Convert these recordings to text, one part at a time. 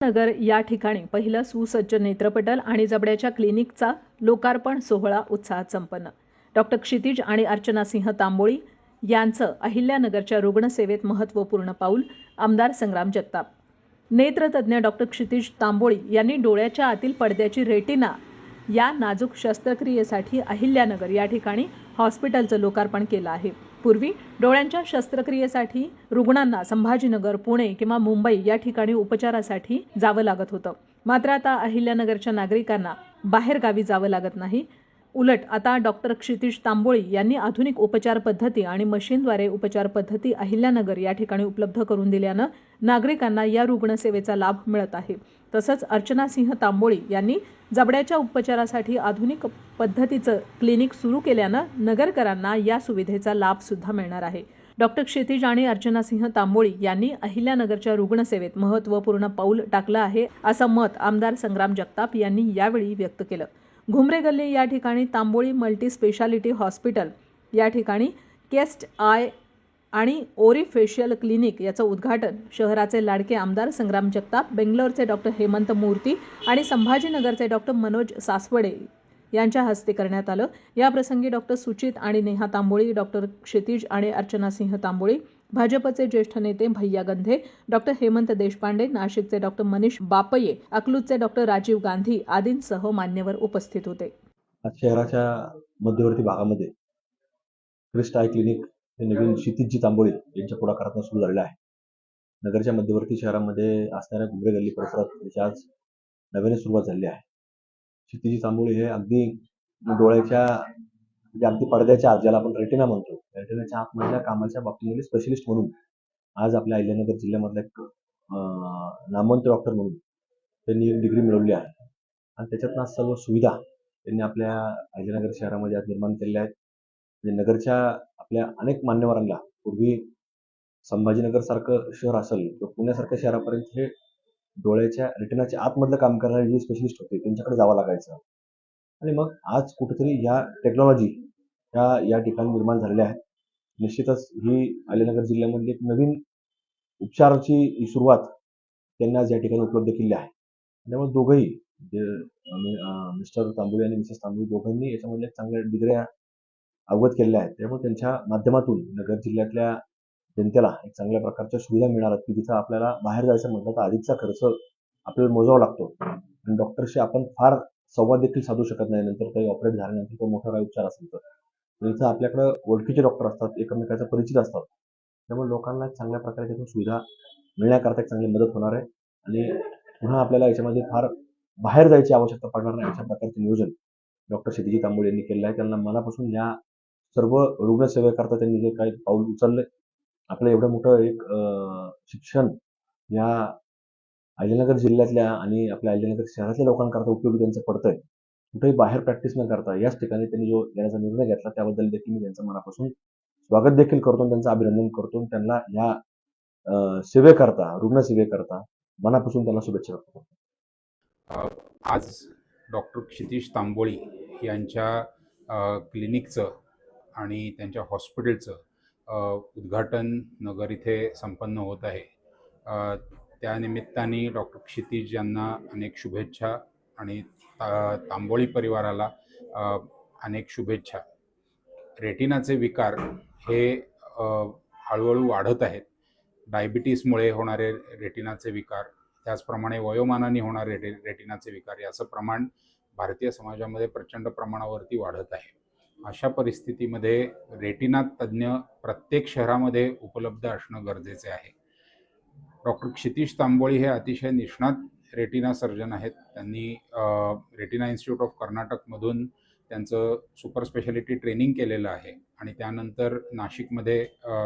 नगर या ठिकाणी पहिलं सुसज्ज नेत्रपटल आणि जबड्याच्या क्लिनिकचा लोकार्पण सोहळा उत्साहात संपन्न. डॉक्टर क्षितिज आणि अर्चना सिंह तांबोळी यांचं अहिल्यानगरच्या रुग्णसेवेत महत्त्वपूर्ण पाऊल आमदार संग्राम जगताप. नेत्रतज्ञ डॉक्टर क्षितिज तांबोळी यांनी डोळ्याच्या आतील पडद्याची रेटिना या नाजूक शस्त्रक्रियेसाठी अहिल्यानगर या ठिकाणी हॉस्पिटलचं लोकार्पण केलं आहे. पूर्वी डोळ्यांच्या शस्त्रक्रियेसाठी रुग्णांना संभाजीनगर पुणे किंवा मुंबई या ठिकाणी उपचारासाठी जावं लागत होतं. मात्र आता अहिल्यानगरच्या नागरिकांना बाहेरगावी जावं लागत नाही. उलट आता डॉक्टर क्षितिश तांबोळी यांनी आधुनिक उपचार पद्धती आणि मशीनद्वारे उपचार पद्धती अहिल्यानगर या ठिकाणी उपलब्ध करून दिल्यानं नागरिकांना या रुग्णसेवेचा लाभ मिळत आहे. तसंच अर्चना सिंह तांबोळी यांनी जबड्याच्या उपचारासाठी आधुनिक पद्धतीचं क्लिनिक सुरू केल्यानं नगरकरांना या सुविधेचा लाभ सुद्धा मिळणार आहे. डॉक्टर क्षितिज आणि अर्चना सिंह तांबोळी यांनी अहिल्यानगरच्या रुग्णसेवेत महत्त्वपूर्ण पाऊल टाकलं आहे असं मत आमदार संग्राम जगताप यांनी यावेळी व्यक्त केलं. घुमरे गल्ली या ठिकाणी तांबोळी मल्टी स्पेशालिटी हॉस्पिटल या ठिकाणी केस्ट आय आणि ओरिफेशियल क्लिनिक याचं उद्घाटन शहराचे लाडके आमदार संग्राम जगताप बेंगलोरचे डॉक्टर हेमंत मूर्ती आणि संभाजीनगरचे डॉक्टर मनोज सासवडे यांच्या हस्ते करण्यात आलं. याप्रसंगी डॉक्टर सुचित आणि नेहा तांबोळी डॉक्टर क्षितिज आणि अर्चना सिंह तांबोळी भाजपचे ज्येष्ठ नेते भैया गंधे डॉक्टर हेमंत देशपांडे नाशिकचे डॉक्टर मनीष बापये अकलूजचे डॉक्टर राजीव गांधी आदींसह मान्यवर उपस्थित होते. शहराच्या मध्यवर्ती भागामध्ये क्रिस्ट आय क्लिनिक हे नवीन क्षितिजी तांबोळी यांच्या पुढाकारातून सुरू झालेलं आहे. नगरच्या मध्यवर्ती शहरामध्ये असणाऱ्या घुमरे गल्ली परिसरात त्याची आज नव्याने सुरुवात झालेली आहे. क्षितिजी तांबोळी हे अगदी डोळ्याच्या म्हणजे अगदी पडद्याच्या आत ज्याला आपण रेटिना म्हणतो. रेटिनाच्या आतमधल्या कामाच्या बाबतीमध्ये स्पेशलिस्ट म्हणून आज आपल्या अहिल्यानगर जिल्ह्यामधला एक अं, नामवंत डॉक्टर म्हणून त्यांनी एक डिग्री मिळवली आहे. आणि त्याच्यातनं आज सर्व सुविधा त्यांनी आपल्या अहिल्यानगर शहरामध्ये आज निर्माण केलेल्या आहेत. म्हणजे नगरच्या आपल्या अनेक मान्यवरांना पूर्वी संभाजीनगर सारखं शहर असेल किंवा पुण्यासारख्या शहरापर्यंत हे डोळ्याच्या रिटर्नाच्या आतमधलं काम करणारे जे स्पेशलिस्ट होते त्यांच्याकडे जावं लागायचं. आणि मग आज कुठेतरी ह्या टेक्नॉलॉजी ह्या या ठिकाणी निर्माण झालेल्या आहेत. निश्चितच ही अहिल्यानगर जिल्ह्यामधली एक नवीन उपचाराची सुरुवात त्यांनी आज या ठिकाणी उपलब्ध केली आहे. त्यामुळे दोघंही जे मिस्टर तांबोळी आणि मिसेस तांबोळी दोघांनी याच्यामध्ये चांगल्या डिग्र्या अवगत केलेल्या आहेत. त्यामुळे त्यांच्या माध्यमातून नगर जिल्ह्यातल्या जनतेला एक चांगल्या प्रकारच्या सुविधा मिळणार आहेत की जिथं आपल्याला बाहेर जायचं म्हटलं तर आधीचा खर्च आपल्याला मोजावा लागतो. आणि डॉक्टरशी आपण फार संवाद देखील साधू शकत नाही. नंतर काही ऑपरेट झाल्यानंतर किंवा मोठा काही उपचार असेल तर. इथं आपल्याकडं ओळखीचे डॉक्टर असतात एकमेकांचा परिचित असतात. त्यामुळे लोकांना एक चांगल्या प्रकारे त्यातून सुविधा मिळण्याकरता एक चांगली मदत होणार आहे. आणि पुन्हा आपल्याला याच्यामध्ये फार बाहेर जायची आवश्यकता पडणार नाही. अशा प्रकारचे नियोजन डॉक्टर क्षितिजी तांबोळे यांनी केलेलं आहे. त्यांना मनापासून या सर्व रुग्णसेवेकरता त्यांनी जे काही पाऊल उचलले आपलं एवढं मोठं एक शिक्षण या अहिल्यानगर जिल्ह्यातल्या आणि आपल्या अहिल्यानगर शहरातल्या लोकांकरता उपयोगी त्यांचं पडतंय कुठेही बाहेर प्रॅक्टिस न करता याच ठिकाणी त्यांनी जो येण्याचा निर्णय घेतला त्याबद्दल देखील मी त्यांचं मनापासून स्वागत देखील करतो त्यांचं अभिनंदन करतो त्यांना या सेवेकरता रुग्णसेवेकरता मनापासून त्यांना शुभेच्छा व्यक्त करतो. आज डॉक्टर क्षितिश तांबोळी यांच्या क्लिनिकचं आणि त्यांच्या हॉस्पिटलचं उद्घाटन नगर इथे संपन्न होत आहे. त्यानिमित्ताने डॉक्टर क्षितिज यांना अनेक शुभेच्छा आणि ता तांबोळी परिवाराला अनेक शुभेच्छा. रेटिनाचे विकार हे हळूहळू वाढत आहेत. डायबिटीसमुळे होणारे रेटिनाचे विकार त्याचप्रमाणे वयोमानाने होणारे रे रेटिनाचे विकार याचं प्रमाण भारतीय समाजामध्ये प्रचंड प्रमाणावरती वाढत आहे. अशा परिस्थितीमध्ये रेटिना तज्ज्ञ प्रत्येक शहरामध्ये उपलब्ध असणं गरजेचे आहे. डॉक्टर क्षितिश तांबोळी हे अतिशय निष्णात रेटिना सर्जन आहेत. त्यांनी रेटिना इन्स्टिट्यूट ऑफ कर्नाटकमधून त्यांचं सुपर स्पेशालिटी ट्रेनिंग केलेलं आहे आणि त्यानंतर नाशिकमध्ये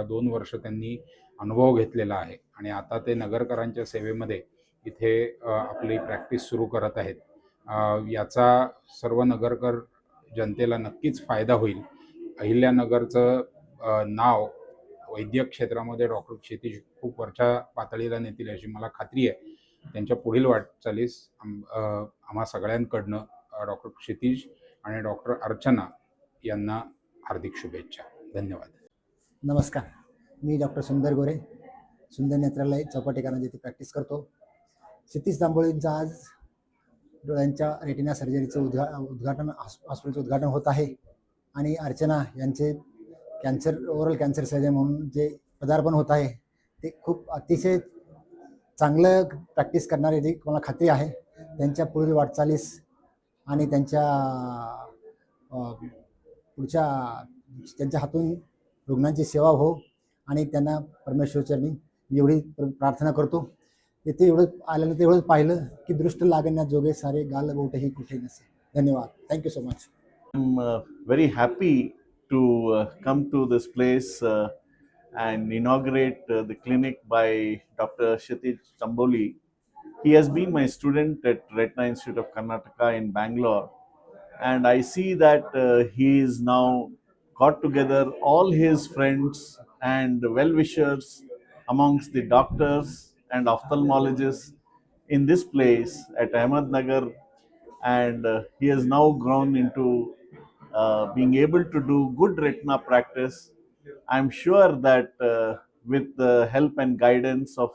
दोन वर्ष त्यांनी अनुभव घेतलेला आहे. आणि आता ते नगरकरांच्या सेवेमध्ये इथे आपली प्रॅक्टिस सुरू करत आहेत. याचा सर्व नगरकर जनतेला नक्कीच फायदा होईल. अहिल्यानगरचं नाव वैद्यक क्षेत्रामध्ये डॉक्टर क्षितिज खूप वरच्या पातळीला नेतील अशी मला खात्री आहे. त्यांच्या पुढील वाटचालीस आम्हा सगळ्यांकडनं डॉक्टर क्षितिज आणि डॉक्टर अर्चना यांना हार्दिक शुभेच्छा. धन्यवाद. नमस्कार. मी डॉक्टर सुंदर गोरे सुंदर नेत्रालय चौपाटी जिथे प्रॅक्टिस करतो. क्षितिज तांबोळींचं आज डोळ्यांच्या रेटिना सर्जरीचं उद्घा उद्घाटन हॉस्पिटलचं उद्घाटन होत आहे. आणि अर्चना यांचे कॅन्सर ओरल कॅन्सर सर्जन म्हणून जे पदार्पण होत आहे ते खूप अतिशय चांगलं प्रॅक्टिस करणारे जी मला खात्री आहे त्यांच्या पुढील वाटचालीस आणि त्यांच्या पुढच्या त्यांच्या हातून रुग्णांची सेवा हो आणि त्यांना परमेश्वरचरणी मी एवढी प्र- प्रार्थना करतो. येथे एवढं आलेलं ते पाहिलं की दृष्ट लागण्याजोगे सारे गालबोटही कुठे नसे. धन्यवाद. Thank you so much I'm uh, very to uh, come to this place uh, and inaugurate uh, the clinic by Dr. Kshitij Chamboli. He has been my student at Retina Institute of Karnataka in Bangalore, and I see that uh, he is now got together all his friends and well wishers amongst the doctors and ophthalmologists in this place at Ahmednagar and uh, he has now grown into uh, being able to do good retina practice. I'm sure that uh, with the help and guidance of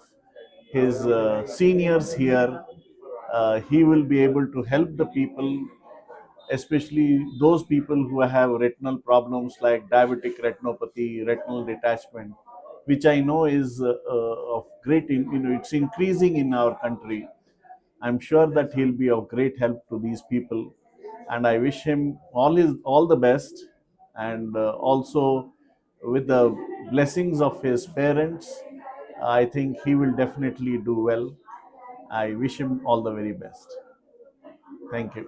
his uh, seniors here, uh, he will be able to help the people, especially those people who have retinal problems like diabetic retinopathy, retinal detachment, which I know is uh, uh, of great, in, you know, it's increasing in our country. I'm sure that he'll be of great help to these people, and I wish him all his all the best, and uh, also with the blessings of his parents, I think he will definitely do well. I wish him all the very best. Thank you.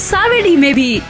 Savedi में भी।